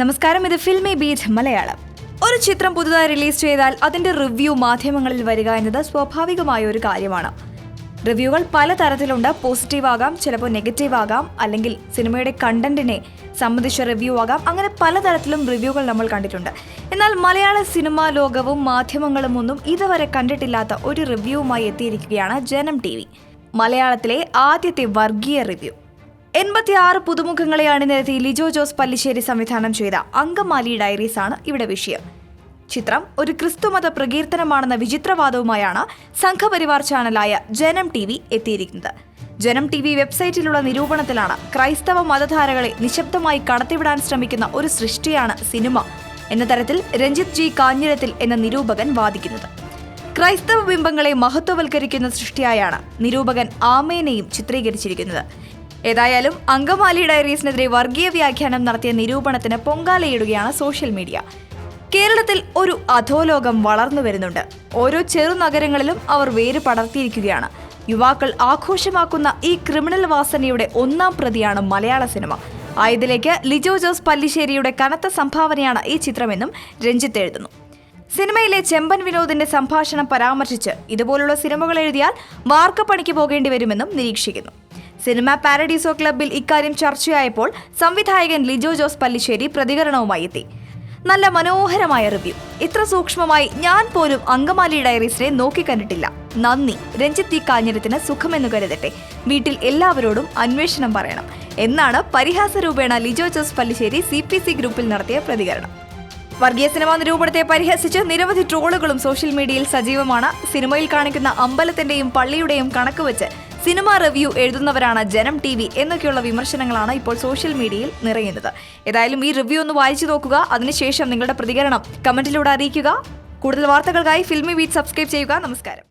നമസ്കാരം ഇത് filmy beat Malayalam. ഒരു ചിത്രം പുതുതായി റിലീസ് ചെയ്താൽ അതിന്റെ റിവ്യൂ മാധ്യമങ്ങളിൽ വരിക എന്നത് സ്വാഭാവികമായ ഒരു കാര്യമാണ്. റിവ്യൂകൾ പലതരത്തിലുണ്ട്. പോസിറ്റീവ് ആകാം ചിലപ്പോൾ നെഗറ്റീവ് ആകാം അല്ലെങ്കിൽ സിനിമയുടെ കണ്ടന്റിനെ സംബന്ധിച്ച റിവ്യൂ ആകാം. അങ്ങനെ പലതരത്തിലും റിവ്യൂകൾ നമ്മൾ കണ്ടിട്ടുണ്ട്. എന്നാൽ മലയാള സിനിമാ ലോകവും മാധ്യമങ്ങളും ഒന്നും ഇതുവരെ കണ്ടിട്ടില്ലാത്ത ഒരു റിവ്യൂവുമായി എത്തിയിരിക്കുകയാണ് ജനം ടി മലയാളത്തിലെ ആദ്യത്തെ വർഗീയ റിവ്യൂ. എൺപത്തിയാറ് പുതുമുഖങ്ങളെ അണിനിരത്തി ലിജോ ജോസ് പല്ലിശ്ശേരി സംവിധാനം ചെയ്ത അങ്കമാലി ഡയറീസ് ആണ് ഇവിടെ വിഷയം. ചിത്രം ഒരു ക്രിസ്തുമത പ്രകീർത്തനമാണെന്ന വിചിത്രവാദവുമായാണ് സംഘപരിവാർ ചാനലായ ജനം ടി വി എത്തിയിരിക്കുന്നത്. ജനം ടി വി വെബ്സൈറ്റിലുള്ള നിരൂപണത്തിലാണ് ക്രൈസ്തവ മതധാരകളെ നിശബ്ദമായി കടത്തിവിടാൻ ശ്രമിക്കുന്ന ഒരു സൃഷ്ടിയാണ് സിനിമ എന്ന തരത്തിൽ രഞ്ജിത്ത് ജി കാഞ്ഞിരത്തിൽ എന്ന നിരൂപകൻ വാദിക്കുന്നത്. ക്രൈസ്തവ ബിംബങ്ങളെ മഹത്വവൽക്കരിക്കുന്ന സൃഷ്ടിയായാണ് നിരൂപകൻ ആമേനെയും ചിത്രീകരിച്ചിരിക്കുന്നത്. ഏതായാലും അങ്കമാലി ഡയറീസിനെതിരെ വർഗീയ വ്യാഖ്യാനം നടത്തിയ നിരൂപണത്തിന് പൊങ്കാലയിടുകയാണ് സോഷ്യൽ മീഡിയ. കേരളത്തിൽ ഒരു അധോലോകം വളർന്നു വരുന്നുണ്ട്. ഓരോ ചെറുനഗരങ്ങളിലും അവർ വേര് പടർത്തിയിരിക്കുകയാണ്. യുവാക്കൾ ആഘോഷമാക്കുന്ന ഈ ക്രിമിനൽ വാസനയുടെ ഒന്നാം പ്രതിയാണ് മലയാള സിനിമ. ആയതിലേക്ക് ലിജോ ജോസ് പല്ലിശ്ശേരിയുടെ കനത്ത സംഭാവനയാണ് ഈ ചിത്രമെന്നും രഞ്ജിത്ത് എഴുതുന്നു. സിനിമയിലെ ചെമ്പൻ വിനോദിന്റെ സംഭാഷണം പരാമർശിച്ച് ഇതുപോലുള്ള സിനിമകൾ എഴുതിയാൽ വാർക്കപ്പണിക്ക് പോകേണ്ടി വരുമെന്നും നിരീക്ഷിക്കുന്നു. സിനിമ പാരഡീസോ ക്ലബിൽ ഇക്കാര്യം ചർച്ചയായപ്പോൾ സംവിധായകൻ ലിജോ ജോസ് പല്ലിശ്ശേരി പ്രതികരണവുമായി എത്തി. നല്ല മനോഹരമായ റിവ്യൂ. ഇത്ര സൂക്ഷ്മമായി ഞാൻ പോലും അങ്കമാലി ഡയറീസിനെ നോക്കിക്കണ്ടിട്ടില്ല നന്ദി. രഞ്ജിത്ത് ഈ കാഞ്ഞിരത്തിന് സുഖമെന്ന് കരുതട്ടെ. വീട്ടിൽ എല്ലാവരോടും അന്വേഷണം പറയണം. എന്നാണ് പരിഹാസ രൂപേണ Lijo Jose Pellissery C P C ഗ്രൂപ്പിൽ നടത്തിയ പ്രതികരണം. വർഗീയ സിനിമാ നിരൂപണത്തെ പരിഹസിച്ച് നിരവധി ട്രോളുകളും സോഷ്യൽ മീഡിയയിൽ സജീവമാണ്. സിനിമയിൽ കാണിക്കുന്ന അമ്പലത്തിന്റെയും പള്ളിയുടെയും കണക്ക് വെച്ച് സിനിമ റിവ്യൂ എഴുതുന്നവരാണ് ജനം ടി വി എന്നൊക്കെയുള്ള വിമർശനങ്ങളാണ് ഇപ്പോൾ സോഷ്യൽ മീഡിയയിൽ നിറയുന്നത്. ഏതായാലും ഈ റിവ്യൂ ഒന്ന് വായിച്ചു നോക്കുക അതിനുശേഷം നിങ്ങളുടെ പ്രതികരണം കമന്റിലൂടെ അറിയിക്കുക. കൂടുതൽ വാർത്തകൾക്കായി ഫിൽമി വീറ്റ് സബ്സ്ക്രൈബ് ചെയ്യുക. നമസ്കാരം.